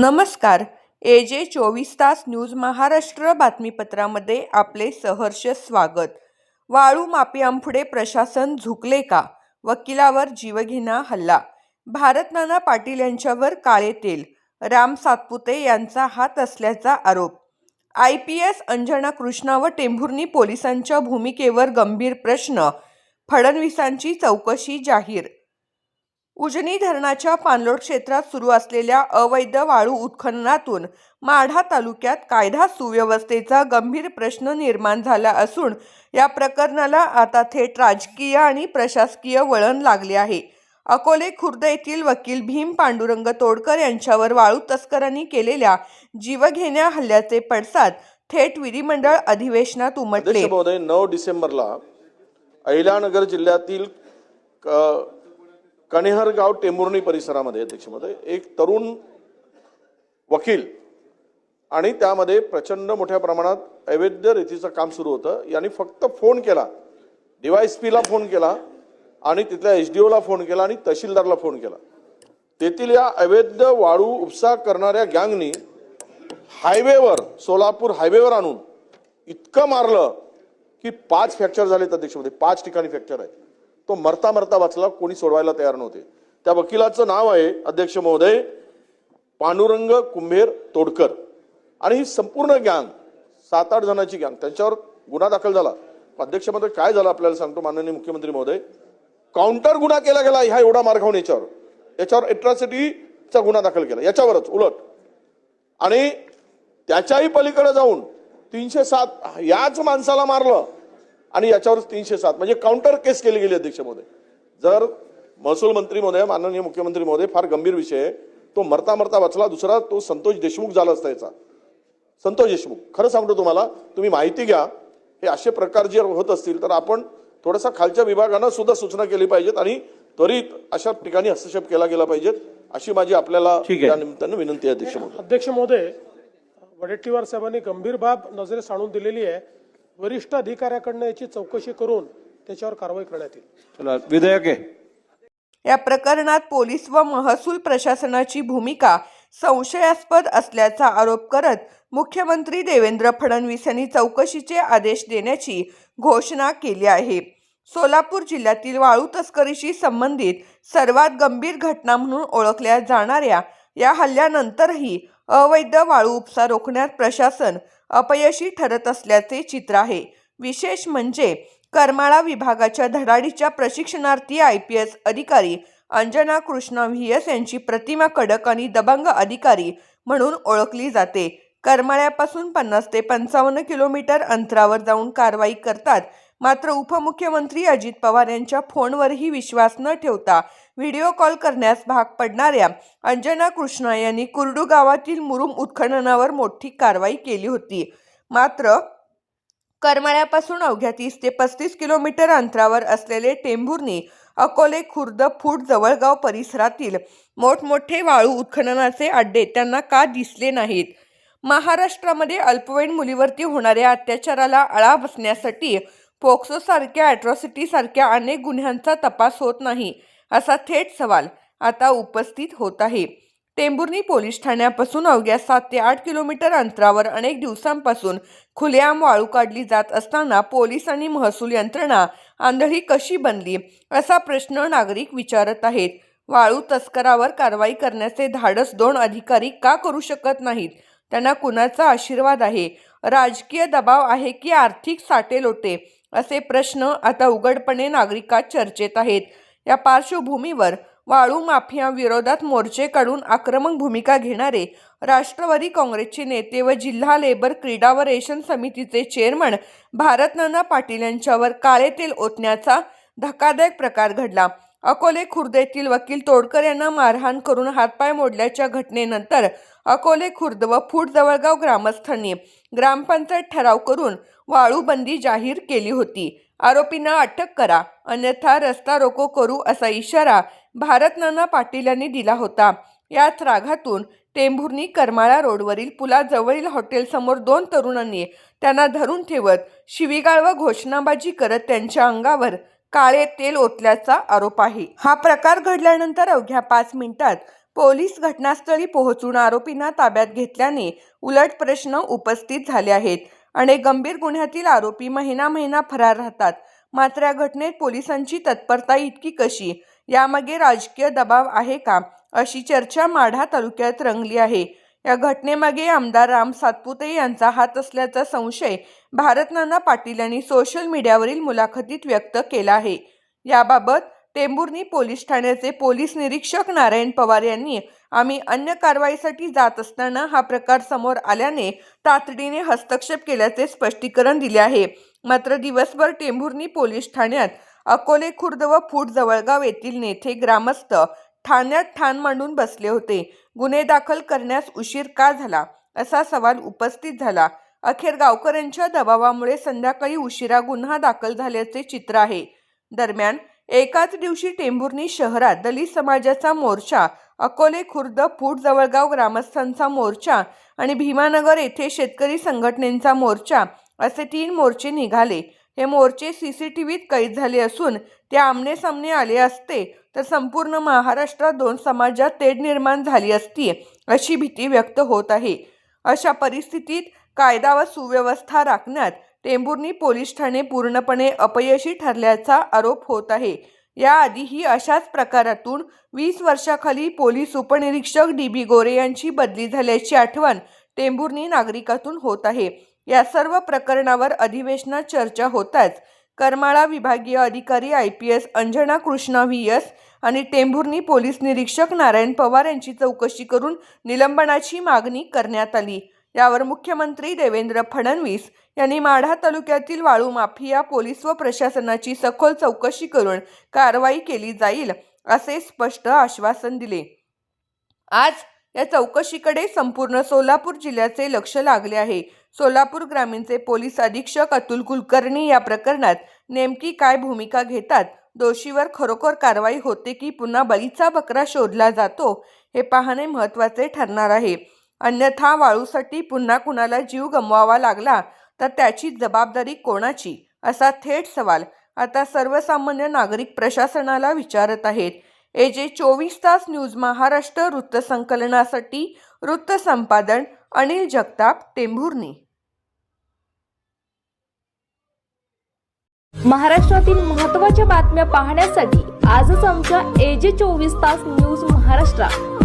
नमस्कार. ए जे चोवीस तास न्यूज महाराष्ट्र बातमीपत्रामध्ये आपले सहर्ष स्वागत. वाळू माफियांपुढे प्रशासन झुकले का? वकिलावर जीवघेणा हल्ला. भारतनाना पाटील यांच्यावर काळे तेल. राम सातपुते यांचा हात असल्याचा आरोप. I P S Anjana Krishna व टेंभुर्णी पोलिसांच्या भूमिकेवर गंभीर प्रश्न. फडणवीसांची चौकशी जाहीर. उजनी धरणाच्या पाणलोट क्षेत्रात सुरू असलेल्या अवैध वाळू उत्खननातून माढा तालुक्यात कायदा सुव्यवस्थेचा गंभीर प्रश्न निर्माण झाला असून या प्रकरणाला आता थेट राजकीय आणि प्रशासकीय वळण लागले आहे. अकोले खुर्द येथील वकील भीम पांडुरंग तोडकर यांच्यावर वाळू तस्करांनी केलेल्या जीवघेण्या हल्ल्याचे पडसाद थेट विधिमंडळ अधिवेशनात उमटले. महोदय नऊ डिसेंबरला अहिलानगर जिल्ह्यातील क- कणेहरगाव टेंभुर्णी परिसरामध्ये अध्यक्षमध्ये एक तरुण वकील आणि त्यामध्ये प्रचंड मोठ्या प्रमाणात अवैध रीतीचं काम सुरू होतं. यांनी फक्त फोन केला. डीवायएसपीला फोन केला आणि तिथल्या एच डी ओला फोन केला आणि तहसीलदारला फोन केला. तेथील या अवैध वाळू उपसा करणाऱ्या गँगनी हायवेवर सोलापूर हायवेवर आणून इतकं मारलं की पाच फ्रॅक्चर झालेत अध्यक्षमध्ये पाच ठिकाणी फ्रॅक्चर आहे तो मरता मरता वाचला कोणी सोडवायला तयार नव्हते. त्या वकिलाचं नाव आहे अध्यक्ष महोदय पांडुरंग कुंभेर तोडकर. आणि ही संपूर्ण गँग सात आठ जणांची गँग त्यांच्यावर गुन्हा दाखल झाला. अध्यक्ष महोदय काय झालं आपल्याला सांगतो माननीय मुख्यमंत्री महोदय. काउंटर गुन्हा केला गेला ह्या एवढा मार्गावून याच्यावर. याच्यावर एट्रॉसिटीचा गुन्हा दाखल केला. याच्यावरच उलट. आणि त्याच्याही पलीकडे जाऊन तीनशे सात याच माणसाला मारलं. आणि याच्यावर तीनशे सात. म्हणजे काउंटर केस केली गेली अध्यक्ष महोदय. जर महसूल मंत्री महोदय माननीय मुख्यमंत्री महोदय फार गंभीर विषय आहे. तो मरता मरता वाचला दुसरा तो संतोष देशमुख झाला असता याचा. संतोष देशमुख. खरं सांगतो तुम्हाला तुम्ही माहिती घ्या. हे असे प्रकार जर होत असतील तर आपण थोडासा खालच्या विभागानं सुद्धा सूचना केली पाहिजेत आणि त्वरित अशा ठिकाणी हस्तक्षेप केला गेला पाहिजेत अशी माझी आपल्याला. या निमित्तानं विनंती आहे अध्यक्ष महोदय. अध्यक्ष महोदय वडेट्टीवार साहेबांनी गंभीर बाब नजरेस आणून दिलेली आहे. वरिष्ठ अधिकाऱ्याकडनं याची चौकशी करून त्याच्यावर कारवाई करण्यात येईल. चला विधेयक आहे. या प्रकरणात पोलीस व महसूल प्रशासनाची भूमिका संशयास्पद असल्याचा आरोप करत मुख्यमंत्री देवेंद्र फडणवीस यांनी चौकशीचे आदेश देण्याची घोषणा केली आहे. सोलापूर जिल्ह्यातील वाळू तस्करीशी संबंधित सर्वात गंभीर घटना म्हणून ओळखल्या जाणाऱ्या या हल्ल्यानंतरही अवैध वाळू उपसा रोखण्यात प्रशासन अपयशी ठरत असल्याचे चित्र आहे. विशेष म्हणजे करमाळा विभागाच्या धडाडीच्या प्रशिक्षणार्थी आय पी एस अधिकारी अंजना कृष्णा व्ही एस यांची प्रतिमा कडक आणि दबंग अधिकारी म्हणून ओळखली जाते. करमाळ्यापासून पन्नास ते पंचावन्न किलोमीटर अंतरावर जाऊन कारवाई करतात मात्र उपमुख्यमंत्री अजित पवार यांच्या फोनवरही विश्वास न ठेवता व्हिडिओ कॉल करण्यास भाग पडणाऱ्या अंजना कृष्णा यांनी कुर्डू गावातील मुरुम उत्खननावर मोठी कारवाई केली होती. मात्र करमाळ्यापासून अवघ्या तीस ते पस्तीस किलोमीटर अंतरावर असलेले टेंभुर्णी अकोले खुर्द फूट जवळगाव परिसरातील मोठमोठे वाळू उत्खननाचे अड्डे त्यांना का दिसले नाहीत? महाराष्ट्रामध्ये अल्पवयीन मुलीवरती होणाऱ्या अत्याचाराला आळा बसण्यासाठी पोक्सोसारख्या सारख्या अनेक गुन्ह्यांचा तपास होत नाही असा थेट सवाल आता उपस्थित होत आहे. टेंभुर्णी पोलीस ठाण्यापासून अवघ्या सात ते आठ किलोमीटर अंतरावर अनेक दिवसांपासून खुलेआम वाळू काढली जात असताना पोलीस आणि महसूल यंत्रणा आंधळी कशी बनली असा प्रश्न नागरिक विचारत आहेत. वाळू तस्करावर कारवाई करण्याचे धाडस दोन अधिकारी का करू शकत नाहीत? त्यांना कुणाचा आशीर्वाद आहे? राजकीय दबाव आहे की आर्थिक साटेलोटे? असे प्रश्न आता उघडपणे नागरिकात चर्चेत आहेत. या पार्श्वभूमीवर वाळू माफिया विरोधात मोर्चे काढून आक्रमक भूमिका घेणारे राष्ट्रवादी काँग्रेसचे नेते व जिल्हा लेबर क्रीडा व रेशन समितीचे चेअरमन भारतनाना पाटील यांच्यावर काळे तेल ओतण्याचा धक्कादायक प्रकार घडला. अकोले खुर्द येथील वकील तोडकर यांना मारहाण करून हातपाय मोडल्याच्या घटनेनंतर अकोले खुर्द व फूट जवळगाव ग्रामस्थांनी ग्रामपंचायत ठराव करून वाळूबंदी जाहीर केली होती. आरोपींना अटक करा अन्यथा रस्ता रोको करू असा इशारा भारत नाना पाटील यांनी दिला होता. याच रागातून टेंभुर्णी करमाळा रोडवरील पुलाजवळील हॉटेलसमोर दोन तरुणांनी त्यांना धरून ठेवत शिवीगाळ व घोषणाबाजी करत त्यांच्या अंगावर काळे तेल ओतल्याचा आरोप आहे. हा प्रकार घडल्यानंतर अवघ्या पाच मिनिटात पोलीस घटनास्थळी पोहोचून आरोपींना ताब्यात घेतल्याने उलट प्रश्न उपस्थित झाले आहेत. अनेक गंभीर गुन्ह्यातील आरोपी महिना महिना फरार राहतात. मात्र या घटनेत पोलिसांची तत्परता इतकी कशी? यामागे राजकीय दबाव आहे का? अशी चर्चा माढा तालुक्यात रंगली आहे. या घटनेमागे आमदार राम सातपुते यांचा हात असल्याचा संशय भारतनाना पाटील यांनी सोशल मीडियावरील मुलाखतीत व्यक्त केला आहे. याबाबत टेंभुर्णी पोलीस ठाण्याचे पोलीस निरीक्षक नारायण पवार यांनी आम्ही अन्य कारवाईसाठी जात असताना हा प्रकार समोर आल्याने तातडीने हस्तक्षेप केल्याचे स्पष्टीकरण दिले आहे. मात्र दिवसभर टेंभुर्णी पोलीस ठाण्यात अकोले खुर्द व फूट जवळगाव येथील नेते ग्रामस्थ ठाण्यात ठाण मांडून बसले होते. गुन्हे दाखल करण्यास उशीर का झाला? असा सवाल उपस्थित झाला. अखेर गावकऱ्यांच्या दबावामुळे संध्याकाळी उशिरा गुन्हा दाखल झाल्याचे चित्र आहे. दरम्यान एकाच दिवशी टेंभुर्णी शहरात दलित समाजाचा मोर्चा अकोले खुर्द फूट जवळगाव ग्रामस्थांचा मोर्चा आणि भीमानगर येथे शेतकरी संघटनेचा मोर्चा असे तीन मोर्चे निघाले. हे मोर्चे सी सी टी व्हीत कैद झाले असून ते आमनेसामने आले असते तर संपूर्ण महाराष्ट्रात दोन समाजात तेढ निर्माण झाली असती अशी भीती व्यक्त होत आहे. अशा परिस्थितीत कायदा व सुव्यवस्था राखण्यात टेंभुर्णी पोलीस ठाणे पूर्णपणे अपयशी ठरल्याचा आरोप होत आहे. याआधीही अशाच प्रकारातून वीस वर्षाखाली पोलीस उपनिरीक्षक डी बी गोरे यांची बदली झाल्याची आठवण टेंभुर्णी नागरिकातून होत आहे. या सर्व प्रकरणावर अधिवेशनात चर्चा होताच करमाळा विभागीय अधिकारी I P S Anjana Krishna V S आणि टेंभुर्णी पोलीस निरीक्षक नारायण पवार यांची चौकशी करून निलंबनाची मागणी करण्यात आली. यावर मुख्यमंत्री देवेंद्र फडणवीस यांनी माढा तालुक्यातील वाळू माफिया पोलीस व प्रशासनाची सखोल चौकशी करून कारवाई केली जाईल असे स्पष्ट आश्वासन दिले. आज या चौकशीकडे संपूर्ण सोलापूर जिल्ह्याचे लक्ष लागले आहे. सोलापूर ग्रामीणचे पोलीस अधीक्षक अतुल कुलकर्णी या प्रकरणात नेमकी काय भूमिका घेतात दोषीवर खरोखर कारवाई होते की पुन्हा बळीचा बकरा शोधला जातो हे पाहणे महत्त्वाचे ठरणार आहे. अन्यथा वाळूसाठी पुन्हा कुणाला जीव गमवावा लागला तर त्याची जबाबदारी कोणाची? असा थेट सवाल. आता सर्वसामान्य नागरिक प्रशासनाला विचारत आहेत. ए जे चोवीस तास न्यूज महाराष्ट्र वृत्तसंकलनासाठी वृत्तसंपादन अनिल जगताप टेंभुर्णी. महाराष्ट्रातील महत्त्वाच्या बातम्या पाहण्यासाठी आजच आमच्या एजे चोवीस तास न्यूज महाराष्ट्र